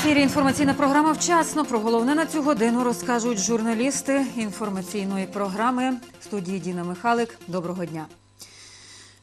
Ефірі інформаційна програма вчасно. Про головне на цю годину розкажуть журналісти інформаційної програми студії Діна Михалик. Доброго дня.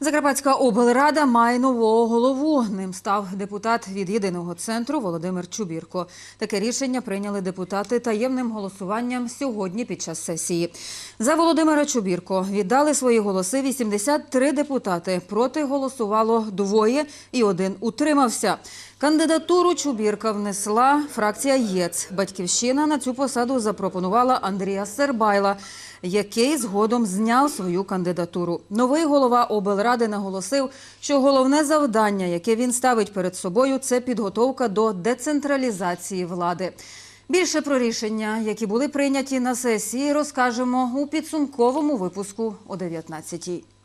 Закарпатська облрада має нового голову. Ним став депутат від єдиного центру Володимир Чубірко. Таке рішення прийняли депутати таємним голосуванням сьогодні під час сесії. За Володимира Чубірко віддали свої голоси 83 депутати. Проти голосувало двоє і один утримався. Кандидатуру Чубірка внесла фракція ЄЦ. Батьківщина на цю посаду запропонувала Андрія Сербайла, який згодом зняв свою кандидатуру. Новий голова облради наголосив, що головне завдання, яке він ставить перед собою, це підготовка до децентралізації влади. Більше про рішення, які були прийняті на сесії, розкажемо у підсумковому випуску о 19-й.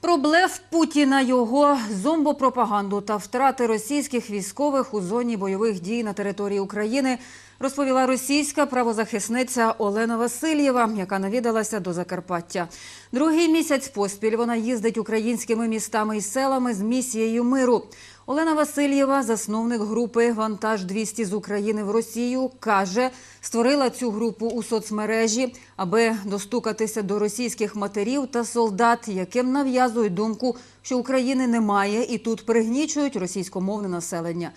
Про блеф Путіна, його зомбопропаганду та втрати російських військових у зоні бойових дій на території України розповіла російська правозахисниця Олена Васильєва, яка навідалася до Закарпаття. Другий місяць поспіль вона їздить українськими містами і селами з місією миру. Олена Васильєва, засновник групи Вантаж 200 з України в Росію, каже, створила цю групу у соцмережі, аби достукатися до російських матерів та солдат, яким нав'язують думку, що України немає, і тут пригнічують російськомовне населення.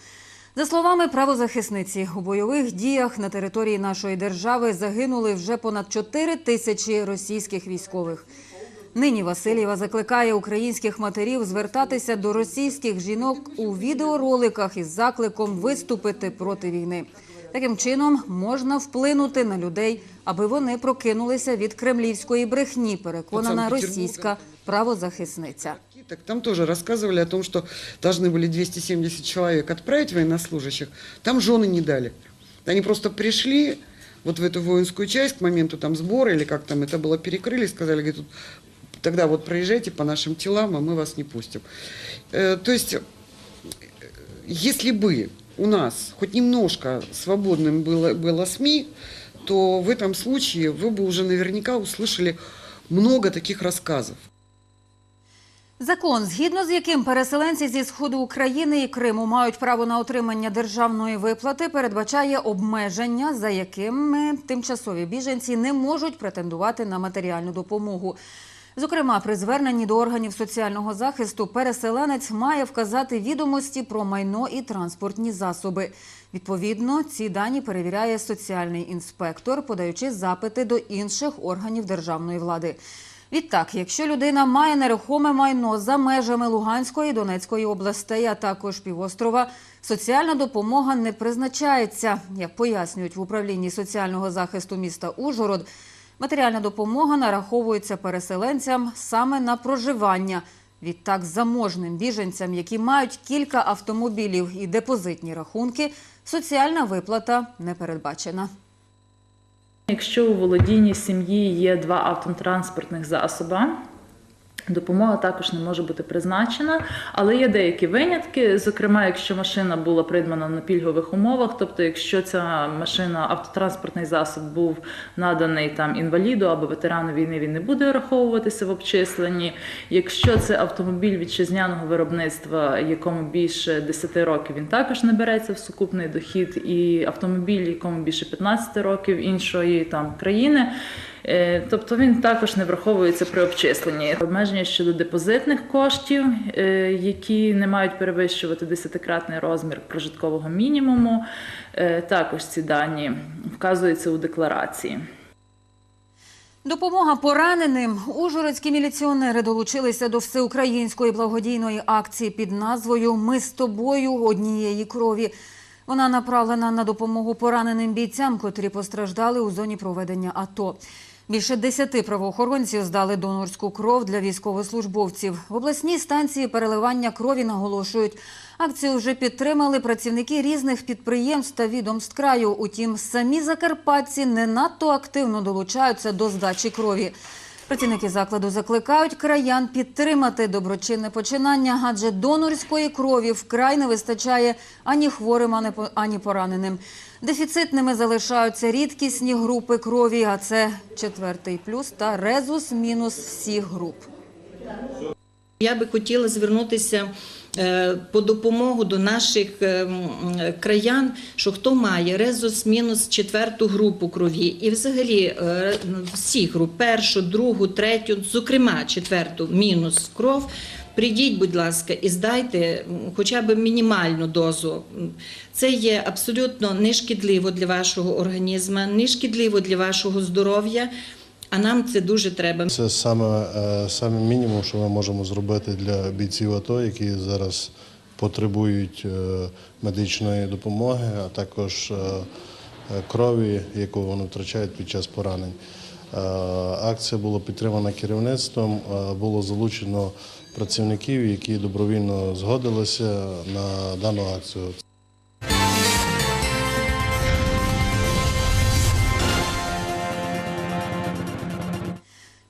За словами правозахисниці, у бойових діях на території нашої держави загинули вже понад 4 тисячі російських військових. Нині Васильєва закликає українських матерів звертатися до російських жінок у відеороликах із закликом виступити проти війни. Таким чином можна вплинути на людей, аби вони прокинулися від кремлівської брехні, переконана російська правозахисниця. Так там тоже рассказывали о том, что должны были 270 человек отправить военнослужащих, там жены не дали. Они просто пришли вот в эту воинскую часть к моменту там сбора или как там это было перекрыли, сказали, говорит, тут, тогда вот проезжайте по нашим телам, а мы вас не пустим. Э, то есть, э, если бы у нас хоть немножко свободным было, было СМИ, то в этом случае вы бы уже наверняка услышали много таких рассказов. Закон, згідно з яким переселенці зі сходу України і Криму мають право на отримання державної виплати, передбачає обмеження, за якими тимчасові біженці не можуть претендувати на матеріальну допомогу. Зокрема, при зверненні до органів соціального захисту переселенець має вказати відомості про майно і транспортні засоби. Відповідно, ці дані перевіряє соціальний інспектор, подаючи запити до інших органів державної влади. Відтак, якщо людина має нерухоме майно за межами Луганської Донецької областей, а також півострова, соціальна допомога не призначається. Як пояснюють в управлінні соціального захисту міста Ужгород, матеріальна допомога нараховується переселенцям саме на проживання. Відтак, заможним біженцям, які мають кілька автомобілів і депозитні рахунки, соціальна виплата не передбачена. Якщо у володінні сім'ї є два автотранспортних засоби, допомога також не може бути призначена, але є деякі винятки. Зокрема, якщо машина була придбана на пільгових умовах, тобто, якщо ця машина, автотранспортний засіб був наданий там інваліду або ветерану війни, він не буде враховуватися в обчисленні. Якщо це автомобіль вітчизняного виробництва, якому більше 10 років, він також не береться в сукупний дохід, і автомобіль, якому більше 15 років іншої там країни. Е, Тобто він також не враховується при обчисленні. Обмеження щодо депозитних коштів, е, які не мають перевищувати 10-кратний розмір прожиткового мінімуму. е, Також ці дані вказуються у декларації. Допомога пораненим. Ужгородські міліціонери долучилися до всеукраїнської благодійної акції під назвою Ми з тобою однієї крові. Вона направлена на допомогу пораненим бійцям, котрі постраждали у зоні проведення АТО. Більше десяти правоохоронців здали донорську кров для військовослужбовців. В обласній станції переливання крові наголошують. Акцію вже підтримали працівники різних підприємств та відомств краю. Утім, самі закарпатці не надто активно долучаються до здачі крові. Працівники закладу закликають краян підтримати доброчинне починання, адже донорської крові вкрай не вистачає ані хворим, ані по- ані пораненим. Дефіцитними залишаються рідкісні групи крові, а це четвертий плюс та резус мінус всіх груп. Я би хотіла звернутися по допомогу до наших е, краян, що хто має резус мінус четверту групу крові, і взагалі е, всі груп, першу, другу, третю, зокрема четверту мінус кров. Прийдіть, будь ласка, і здайте хоча б мінімальну дозу. Це є абсолютно нешкідливо для вашого організму, нешкідливо для вашого здоров'я, а нам це дуже треба. Це саме, е, саме мінімум, що ми можемо зробити для бійців АТО, які зараз потребують е, медичної допомоги, а також е, крові, яку вони втрачають під час поранень. Акція була підтримана керівництвом, було залучено працівників, які добровільно згодилися на дану акцію.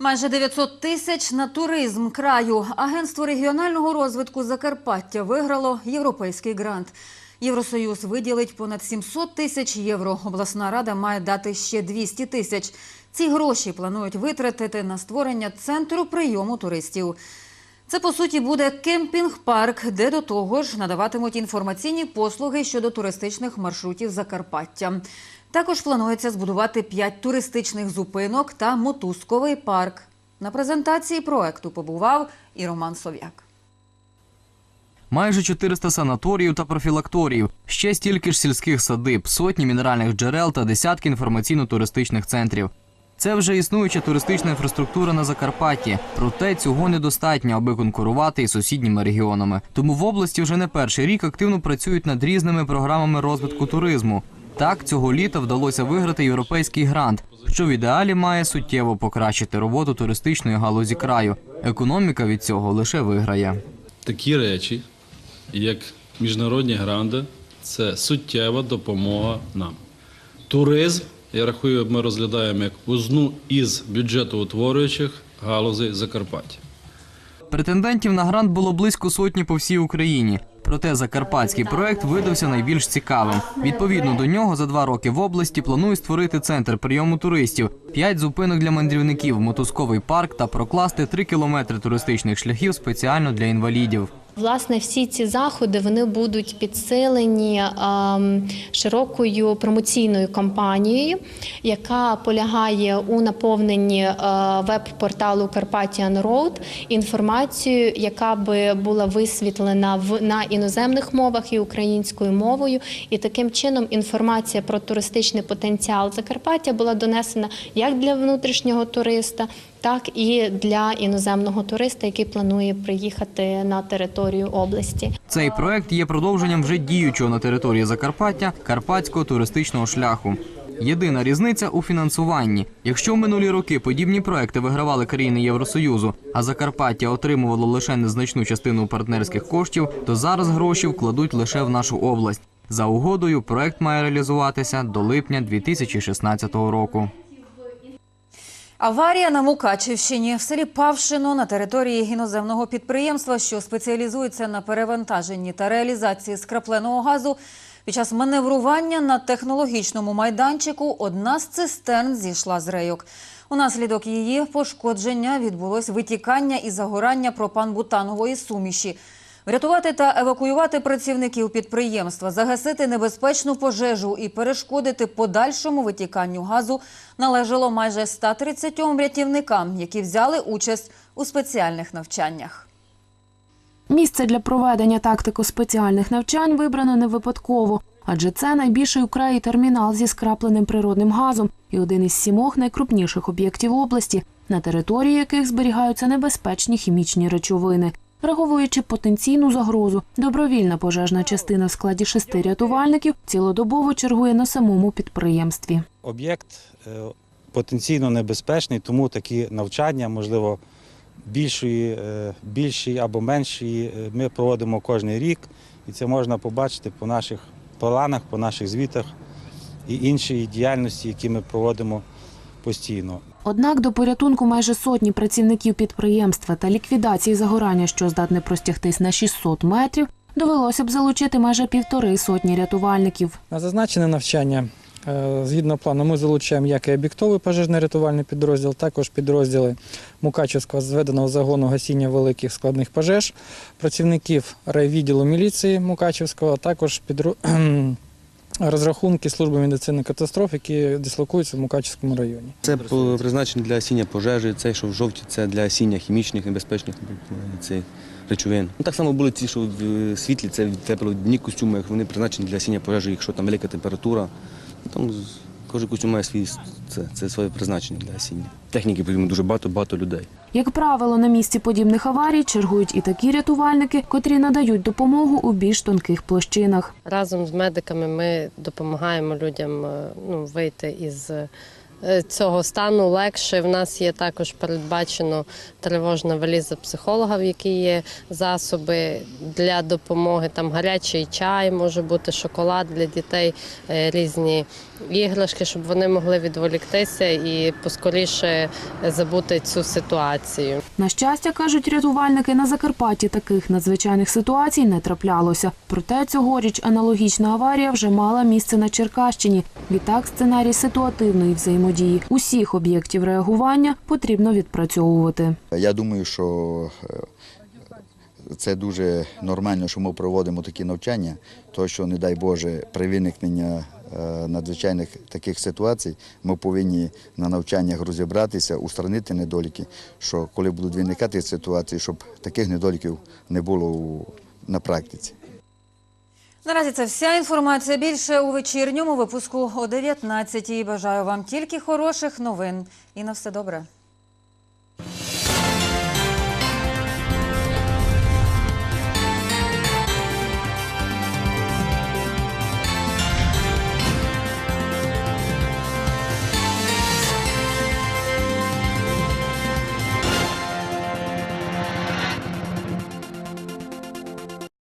Майже 900 тисяч на туризм краю. Агентство регіонального розвитку Закарпаття виграло європейський грант. Євросоюз виділить понад 700 тисяч євро. Обласна рада має дати ще 200 тисяч. Ці гроші планують витратити на створення центру прийому туристів. Це по суті буде кемпінг-парк, де до того ж надаватимуть інформаційні послуги щодо туристичних маршрутів Закарпаття. Також планується збудувати п'ять туристичних зупинок та мотузковий парк. На презентації проекту побував і Роман Сов'як. Майже 400 санаторіїв та профілакторіїв, ще стільки ж сільських садиб, сотні мінеральних джерел та десятки інформаційно-туристичних центрів. Це вже існуюча туристична інфраструктура на Закарпатті, проте цього недостатньо, аби конкурувати із сусідніми регіонами. Тому в області вже не перший рік активно працюють над різними програмами розвитку туризму. Так, цього літа вдалося виграти європейський грант, що в ідеалі має суттєво покращити роботу туристичної галузі краю. Економіка від цього лише виграє. такі речі, як міжнародні гранди, це суттєва допомога нам. Туризм, я рахую, ми розглядаємо як одну із бюджетоутворюючих галузей Закарпаття. Претендентів на грант було близько сотні по всій Україні. Проте закарпатський проект видався найбільш цікавим. Відповідно до нього, за два роки в області планують створити центр прийому туристів, п'ять зупинок для мандрівників, мотузковий парк та прокласти три кілометри туристичних шляхів спеціально для інвалідів. Власне, всі ці заходи вони будуть підсилені ем, широкою промоційною кампанією, яка полягає у наповненні е, веб-порталу Carpathian Road інформацією, яка би була висвітлена в на іноземних мовах і українською мовою. І таким чином інформація про туристичний потенціал Закарпаття була донесена як для внутрішнього туриста, так і для іноземного туриста, який планує приїхати на територію області. Цей проект є продовженням вже діючого на території Закарпаття карпатського туристичного шляху. Єдина різниця у фінансуванні. Якщо в минулі роки подібні проекти вигравали країни Євросоюзу, а Закарпаття отримувало лише незначну частину партнерських коштів, то зараз гроші вкладуть лише в нашу область. За угодою, проект має реалізуватися до липня 2016 року. Аварія на Мукачівщині в селі Павшино на території іноземного підприємства, що спеціалізується на перевантаженні та реалізації скрапленого газу. Під час маневрування на технологічному майданчику одна з цистерн зійшла з рейок. Унаслідок її пошкодження відбулось витікання і загорання пропан-бутанової суміші. Врятувати та евакуювати працівників підприємства, загасити небезпечну пожежу і перешкодити подальшому витіканню газу належало майже 130 рятівникам, які взяли участь у спеціальних навчаннях. Місце для проведення тактико-спеціальних навчань вибрано не випадково, адже це найбільший у краї термінал зі скрапленим природним газом і один із сімох найкрупніших об'єктів області, на території яких зберігаються небезпечні хімічні речовини. Враховуючи потенційну загрозу, добровільна пожежна частина в складі шести рятувальників цілодобово чергує на самому підприємстві. Об'єкт е, потенційно небезпечний, тому такі навчання, можливо, більшої, е, більші або менші, е, ми проводимо кожен рік, і це можна побачити по наших планах, по наших звітах і іншій діяльності, які ми проводимо постійно. Однак до порятунку майже сотні працівників підприємства та ліквідації загорання, що здатне простягтись на 600 метрів, довелося б залучити майже півтори сотні рятувальників. На зазначене навчання Е, Згідно плану, ми залучаємо як і об'єктовий пожежно-рятувальний підрозділ, також підрозділи Мукачівського зведеного загону гасіння великих складних пожеж, працівників райвідділу міліції Мукачівського, також підро... розрахунки служби медицини катастроф, які дислокуються в Мукачівському районі. Це призначено для осіння пожежі, цей, що в жовті, це для осіння хімічних небезпечних е, цей, речовин. Ну, так само були ці, що в е, світлі, це теплодні костюми, вони призначені для осіння пожежі, якщо там велика температура. Ну, там кожен костюм має свій, це, це своє призначення для осіння. Техніки потрібно дуже багато, багато людей. Як правило, на місці подібних аварій чергують і такі рятувальники, котрі надають допомогу у більш тонких площинах. Разом з медиками ми допомагаємо людям е, ну, вийти із е, цього стану легше. В нас є також передбачено тривожна валіза психолога, в якій є засоби для допомоги. Там гарячий чай, може бути шоколад для дітей, е, різні іграшки, щоб вони могли відволіктися і поскоріше забути цю ситуацію. На щастя, кажуть рятувальники, на Закарпатті таких надзвичайних ситуацій не траплялося. Проте цьогоріч аналогічна аварія вже мала місце на Черкащині. Відтак сценарій ситуативної взаємодії усіх об'єктів реагування потрібно відпрацьовувати. Я думаю, що е, це дуже нормально, що ми проводимо такі навчання, тому що, не дай Боже, при виникненні е, надзвичайних таких ситуацій ми повинні на навчаннях розібратися, устранити недоліки, що коли будуть виникати ситуації, щоб таких недоліків не було на практиці. Наразі це вся інформація. Більше у вечірньому випуску о 19-й. Бажаю вам тільки хороших новин і на все добре.